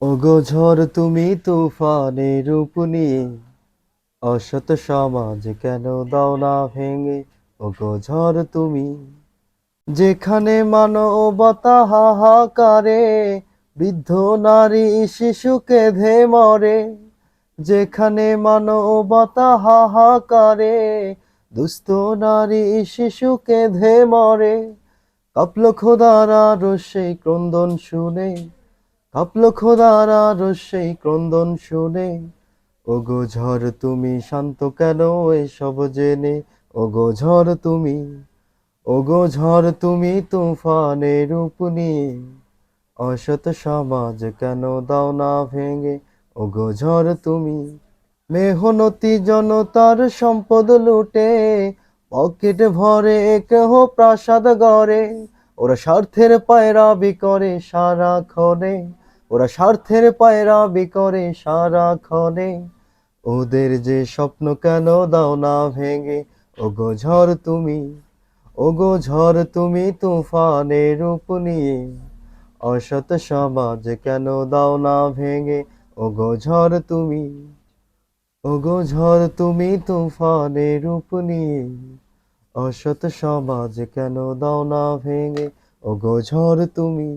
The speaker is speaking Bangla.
ওগো তুমি তুফানের রূপ নিয়ে অসত সমাজ কেন দাও না ভেঙে? ওগো তুমি যেখানে মানবতা হাহাকারে বৃদ্ধ নারী শিশুকে ধে মরে। যেখানে মানবতা হাহাকারে দুস্থ নারী শিশুকে ধে মরে। কাপল খোদারা রসেই ক্রন্দন শুনে কাপল খোদারা রসেই ক্রন্দন শুনে, ওগো ঝড় তুমি শান্ত কেন এসব জেনে? ওগো ঝড় তুমি, ওগো ঝড় তুমি তুফানের রূপ নিয়ে অসত সমাজ কেন দাও না ভেঙে? ওগো ঝড় তুমি, মেহনতি জনতার সম্পদ লুটে, পকেট ভরে কেহ প্রাসাদ গড়ে ওরা স্বার্থের পায়রা পায়রাবি করে সারাক্ষণে ওরা স্বার্থের পায়রা পায়রাবি করে সারাক্ষণে ওদের যে স্বপ্ন কেন দাও না ভেঙে, ওগো ঝড় তুমি, ওগো ঝড় তুমি তুফানের রূপ নিয়ে। অসত সমাজ কেন দাও না ভেঙে, ওগো ঝড় তুমি, ওগো ঝড় তুমি তুফানের রূপ নিয়ে। অসত সমাজ কেন দাও না ভেঙে? ও গো ঝড় তুমি